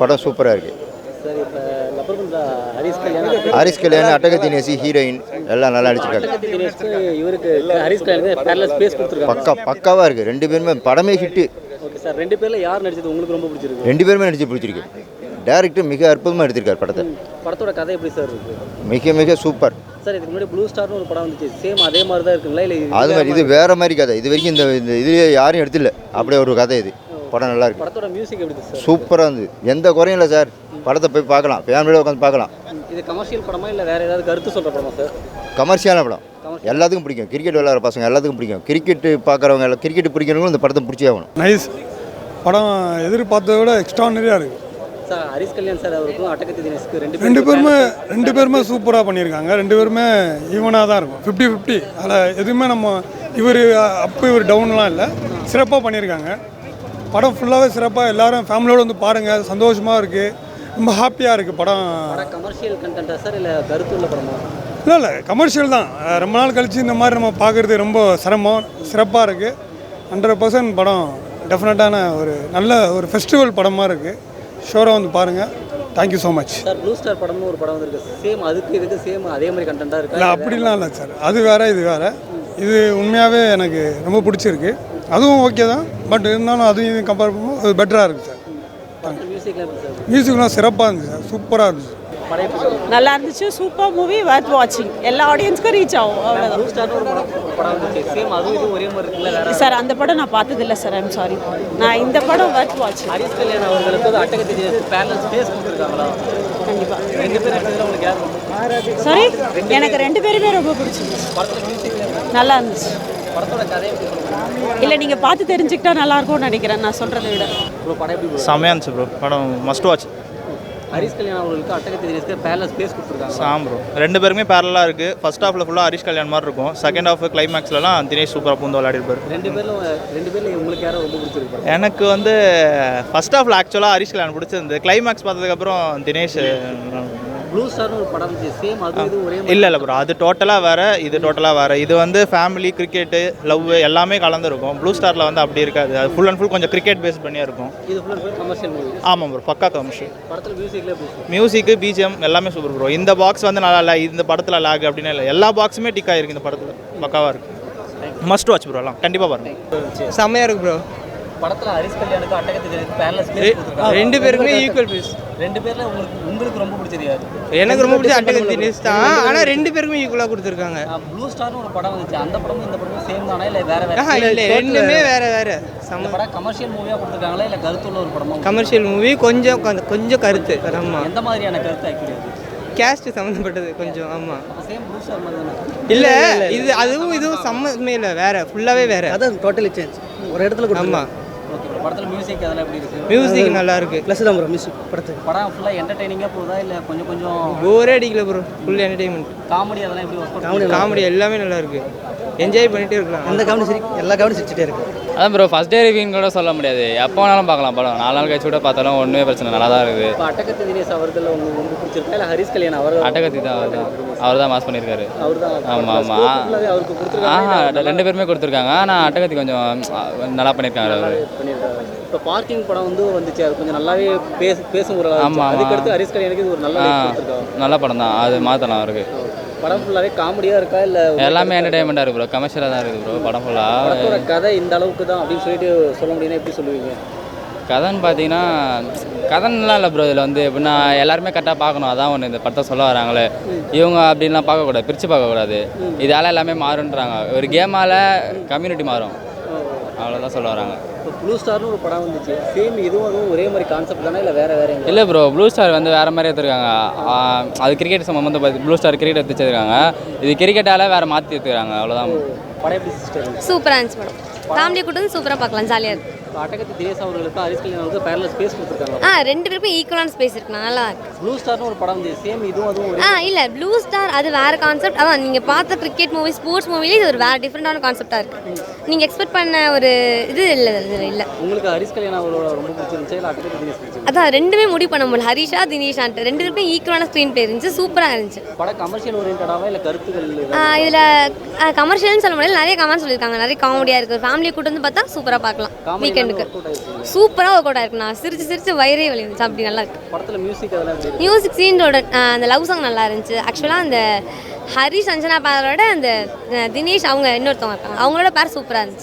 படம் சூப்பராக இருக்குது ஹரிஸ் கல்யாண் அட்டக தினேசி ஹீரோயின் எல்லாம் நல்லா நடிச்சிருக்காங்க. பக்கா பக்காவாக இருக்குது ரெண்டு பேருமே படமே ஹிட்டு ஓகே சார் ரெண்டு பேர்ல யார் நடிச்சது உங்களுக்கு ரொம்ப பிடிச்சிருக்கு? ரெண்டு பேருமே நடிச்சு பிடிச்சிருக்கு. டேரக்டர் மிக அற்புதமாக எடுத்திருக்காரு படத்தை. படத்தோட கதை எப்படி சார் மிக மிக சூப்பர் சார் இதுக்கு முன்னாடி ப்ளூ ஸ்டார்னு ஒரு படம் வந்துச்சு. சேம் அதே மாதிரி தான் இருக்குங்களா? இல்லை அது மாதிரி இது வேற மாதிரி கதை. இது வரைக்கும் இந்த இந்த இதுலேயே யாரும் எடுத்துல அப்படியே ஒரு கதை இது. படம் நல்லா இருக்கு. படத்தோட மியூசிக் எப்படி இருக்கு சார் சூப்பராக இருந்தது. எந்த குறையும் இல்லை சார் படத்தை போய் பார்க்கலாம். ஃபேமிலியோட உட்காந்து பார்க்கலாம். இது கமர்ஷியல் படமா இல்லை வேற ஏதாவது கருத்து சொல்ற படமா சார் கமர்ஷியலான படம். எல்லாத்துக்கும் பிடிக்கும். கிரிக்கெட் விளையாடுற பசங்க எல்லாத்துக்கும் பிடிக்கும். கிரிக்கெட் பார்க்குறவங்க எல்லாம் கிரிக்கெட் பிடிக்கிறவங்களும் இந்த படத்தை பிடிச்சே ஆகணும். நைஸ் படம் எதிர்பார்த்ததை விட எக்ஸ்ட்ரானரியாக இருக்குது சார் ஹரிஸ் கல்யாண் சார் அவருக்கும் அட்டகத்தி தினேஷ்க்கு ரெண்டு ரெண்டு பேருமே ரெண்டு பேருமே சூப்பராக பண்ணியிருக்காங்க. ரெண்டு பேருமே ஈவனாக தான் இருக்கும். ஃபிஃப்டி ஃபிஃப்டி அதில் எதுவுமே நம்ம இவர் அப்பு இவர் டவுன்லாம் இல்லை. சிறப்பாக பண்ணியிருக்காங்க. படம் ஃபுல்லாகவே சிறப்பாக எல்லாரும் ஃபேமிலியோடு வந்து பாருங்கள் சந்தோஷமாக இருக்குது ரொம்ப ஹாப்பியாக இருக்குது படம். கமர்ஷியல் கண்டென்ட்டா சார் இல்லை கருத்து உள்ள படமா? இல்லை இல்லை கமர்ஷியல் தான். ரொம்ப நாள் கழித்து இந்த மாதிரி நம்ம பார்க்குறது ரொம்ப சிரமம் சிறப்பாக இருக்குது ஹண்ட்ரட் பர்சன்ட் படம் டெஃபினட்டான ஒரு நல்ல ஒரு ஃபெஸ்டிவல் படமாக இருக்குது ஷோராக வந்து பாருங்கள் thank you so much sir blue star படம்னு ஒரு படம் வந்திருக்கு. சேம் அதுக்கு இதுக்கு சேம் அதே மாதிரி கண்டென்ட்டா இல்லை இருக்கா அப்படிலாம் இல்லை சார் அது வேறு இது வேறு. இது உண்மையாகவே எனக்கு ரொம்ப பிடிச்சிருக்கு. அதுவும் ஓகே தான். பட் இருந்தாலும் அதையும் கம்பேர் பண்ணும்போது அது பெட்டராக இருக்குது சார். மியூசிக்லாம் சிறப்பாக இருந்துச்சு சார்? சூப்பராக இருந்துச்சு நல்லா இருந்துச்சு. சூப்பர் மூவி வர்த் வாட்சிங் எல்லா ஆடியன்ஸ்க்கும் ரீச் ஆகும். அவ்வளோதான் சார் அந்த படம் நான் பார்த்ததில்ல சார் ஐம் சாரி நான் இந்த படம் வர்த் வாட்சிங் ஹரிஸ் கல்யாண் அவர்களுக்கு சாரி எனக்கு ரெண்டு பேருமே ரொம்ப பிடிச்சிருந்துச்சு. நல்லா இருந்துச்சு. இல்லை நீங்கள் பார்த்து தெரிஞ்சுக்கிட்டா நல்லா இருக்கும்னு நினைக்கிறேன். நான் சொல்கிறத விட. ப்ரோ படம் எப்படி bro? செம்மையாக இருந்துச்சு ப்ரோ படம் மஸ்ட் வாட்ச் ஹரிஸ் கல்யாண் அவர்களுக்கு அட்டகத்தி தினேஷ்க்கு பேரல் ஸ்பேஸ் கொடுத்துருக்காங்க சாம் ப்ரோ ரெண்டு பேருமே பேரலாக இருக்குது ஃபர்ஸ்ட் ஹாஃபில் ஃபுல்லாக ஹரிஷ் கல்யாண் மாதிரி இருக்கும். செகண்ட் ஹாஃப் கிளைமேக்ஸ்லலாம் தினேஷ் சூப்பராக பூந்து விளையாடிருப்பார் ரெண்டு பேர்ல ரெண்டு பேர்ல உங்களுக்கு யாரை ரொம்ப பிடிச்சிருக்கு எனக்கு வந்து ஃபர்ஸ்ட் ஹாஃபில் ஆக்சுவலாக ஹரிஷ் கல்யாண் பிடிச்சிருந்து கிளைமேக்ஸ் பார்த்ததுக்கப்புறம் தினேஷ் ப்ளூ ஸ்டார்னு ஒரு படம் சேம் அதுவும் இதுவும் ஒரே இல்லை இல்லை ப்ரோ அது டோட்டலாக வேறு இது டோட்டலாக வேறு. இது வந்து ஃபேமிலி கிரிக்கெட்டு லவ் எல்லாமே கலந்துருக்கும். ப்ளூ ஸ்டாரில் வந்து அப்படி இருக்காது. அது ஃபுல் அண்ட் ஃபுல் கொஞ்சம் கிரிக்கெட் பேஸ் பண்ணியே இருக்கும். இது ஃபுல் அண்ட் கமர்ஷியல் மூவி ஆமாம் ப்ரோ பக்கா கமிஷன் படத்துல இருக்கு? மியூசிக்கு பிஜிஎம் எல்லாமே சூப்பர் ப்ரோ இந்த பாக்ஸ் வந்து நல்லா இல்லை இந்த படத்தில் லாக் அப்படின்னு இல்லை. எல்லா பாக்ஸுமே டிக் ஆகிருக்கு இந்த படத்தில். பக்காவாக இருக்குது மஸ்ட் வாட்ச் ப்ரோ எல்லாம். கண்டிப்பாக பாருங்கள் செம்மையாக இருக்கு ப்ரோ படத்துல ஹரிஸ் கல்யாணுக்கு அட்டகத்தி தினேஷ்க்கு பேரல் ஸ்பேஸ் கொடுத்துருக்காங்க. ரெண்டு பேருக்குமே ஈக்குவல் பீஸ் ரெண்டு பேர்ல உங்களுக்கு உங்களுக்கு ரொம்ப பிடிச்சது யாரு? எனக்கு ரொம்ப பிடிச்ச அட்டகத்தி தினேஷ் தான் ஆனால் ரெண்டு பேருக்குமே ஈக்குவலாக கொடுத்துருக்காங்க. ப்ளூ ஸ்டார்னு ஒரு படம் வந்துச்சு. அந்த படமும் இந்த படமும் சேம் தானா? இல்ல வேற வேற? இல்லை ரெண்டுமே வேற வேற. செம்ம படம் கமர்ஷியல் மூவியா கொடுத்துருக்காங்களா? இல்ல கருத்துள்ள ஒரு படமா கமர்ஷியல் மூவி கொஞ்சம் கொஞ்சம் கொஞ்சம் கருத்து. ஆமாம் எந்த மாதிரியான கருத்து ஆக்சுவலி கேஸ்ட் சம்மந்தப்பட்டது கொஞ்சம் ஆமாம் அப்ப சேம் ப்ளூ ஸ்டார் மாதிரி தானே? இல்லை இது அதுவும் இதுவும் சம்மந்தமே இல்லை வேற. ஃபுல்லாகவே வேற. அதான் டோட்டலி சேஞ்ச் ஒரு இடத்துல ப்ரோ படத்துல மியூசிக் அதெல்லாம் எப்படி இருக்கு? மியூசிக் நல்லா இருக்கு ப்ளஸ் தான் ப்ரோ மியூசிக் படத்துக்கு. படம் ஃபுல்லா என்டர்டெய்னிங்கா போகுதா இல்ல கொஞ்சம் கொஞ்சம் போரே அடிக்கல ப்ரோ ஃபுல் என்டர்டைன்மெண்ட் காமெடி அதெல்லாம் எப்படி அவுட் காமெடி எல்லாமே நல்லா இருக்கு என்ஜாய் பண்ணிட்டே இருக்கலாம். அந்த காமெடி சரி எல்லா காமெடி சிரிச்சிட்டே இருக்கு. அதான் ப்ரோ ஃபஸ்ட் டே ரிவ்யூன்னு கூட சொல்ல முடியாது. எப்போ வேணாலும் பார்க்கலாம் படம். நாலு நாள் கழிச்சு கூட பார்த்தாலும் ஒன்றுமே பிரச்சனை நல்லா தான் இருக்குது. இப்போ அட்டகத்தி தினேஷ் அவர்கள் உங்களுக்கு பிடிச்சிருக்கா? இல்ல ஹரிஸ் கல்யாண் அவர் அட்டகத்தி தான் அவர் தான் அவர் தான் மாஸ் பண்ணியிருக்காரு ஆமாம் ஆமாம் ஆஹா ரெண்டு பேருமே கொடுத்துருக்காங்க. ஆனால் அட்டகத்தி கொஞ்சம் நல்லா பண்ணியிருக்காரு அவர். இப்போ பார்க்கிங் படம் வந்து வந்துச்சு. அது கொஞ்சம் நல்லாவே பேச பேசும் ஒரு ஆமா, ஆமா. அதுக்கடுத்து ஹரிஸ் இது ஒரு நல்ல நல்ல படம் தான். அது மாற்றலாம் அவருக்கு. படம் ஃபுல்லாவே காமெடியா இருக்கா இல்ல எல்லாமே என்டர்டைன்மெண்ட்டாக இருக்குது ப்ரோ கமர்ஷியலாக தான் இருக்குது ப்ரோ படம் ஃபுல்லாக கதை இந்த அளவுக்கு தான் அப்படின்னு சொல்லிட்டு சொல்ல முடியும்னா எப்படி சொல்லுவீங்க? கதைன்னு பார்த்தீங்கன்னா கதைன்னுலாம் இல்லை ப்ரோ இதில் வந்து எப்படின்னா எல்லாருமே கரெக்டாக பார்க்கணும். அதான் ஒன்று இந்த படத்தை சொல்ல வராங்களே. இவங்க அப்படின்லாம் பார்க்கக்கூடாது பிரித்து பார்க்கக்கூடாது. இதால் எல்லாமே மாறுன்றாங்க. ஒரு கேமால் கம்யூனிட்டி மாறும். அவ்வளோதான் சொல்ல வராங்க. ப்ளூ ஸ்டார்னு ஒரு படம் வந்துச்சு. சேம் இதுவும் அதுவும் ஒரே மாதிரி கான்செப்ட் தானே இல்லை வேற வேற இல்லை ப்ரோ ப்ளூ ஸ்டார் வந்து வேறு மாதிரி எடுத்துருக்காங்க. அது கிரிக்கெட் சம்மந்தம் பார்த்து ப்ளூ ஸ்டார் கிரிக்கெட் எடுத்து வச்சிருக்காங்க. இது கிரிக்கெட்டால் வேறு மாற்றி எடுத்துக்கிறாங்க. அவ்வளோதான் படம் எப்படி சிஸ்டர் சூப்பராக இருந்துச்சு மேடம் ஃபேமிலி கூட்டம் சூப்பராக பார்க்கலாம் ஜாலியாக இருக்கும் அட்டகத்தி தினேஷ் அவர்களுக்கு ஹரிஸ் கல்யாணுக்கு பேரல ஸ்பேஸ் கொடுத்துருக்காங்க. ஆ ரெண்டு பேருக்கும் ஈக்குவலான ஸ்பேஸ் இருக்கு நல்லா இருக்கு. ப்ளூ ஸ்டார்னு ஒரு படம் வந்துச்சு சேம் இதுவும் அதுவும் ஆ இல்லை ப்ளூ ஸ்டார் அது வேறு கான்செப்ட் அதான் நீங்கள் பார்த்த கிரிக்கெட் மூவி ஸ்போர்ட்ஸ் மூவிலே இது ஒரு வேறு டிஃப்ரெண்டான கான்செப்டாக இருக்குது நீங்கள் எக்ஸ்பெக்ட் பண்ண ஒரு இது இல்லை இதில் இல்லை உங்களுக்கு ஹரிஷ் கல்யாணம் அவரோட ரொம்ப பிடிச்சிருந்துச்சு இல்லை அக்ஷய் தினேஷ் அதான் ரெண்டுமே முடிவு பண்ண முடியல. ஹரிஷா தினேஷான்ட்டு ரெண்டு பேருக்கும் ஈக்குவலான ஸ்க்ரீன் பிளே இருந்துச்சு சூப்பராக இருந்துச்சு. படம் கமர்ஷியல் ஓரியன்டாவா இல்லை கருத்துக்கள்? இதில் கமர்ஷியல்னு சொல்ல முடியல நிறைய கமெண்ட் சொல்லியிருக்காங்க. நிறைய காமெடியாக இருக்குது. ஃபேமிலியை கூட்டு வந்து பார்த்தா சூப்பராக பார்க்கலாம். வீக்கெண்டுக்கு. சூப்பராக ஒர்க் அவுட் ஆயிருக்கு? நான் சிரிச்சு சிரிச்சு வயிறே வலி இருந்துச்சு அப்படி நல்லா இருக்கு. படத்துல மியூசிக்? மியூசிக் சீனோட அந்த லவ் சாங் நல்லா இருந்துச்சு. ஆக்சுவலாக அந்த ஹரி சஞ்சனா பேரோட அந்த தினேஷ் அவங்க இன்னொருத்தவங்க இருக்காங்க. அவங்களோட பேர் சூப்பராக இருந்துச்சு.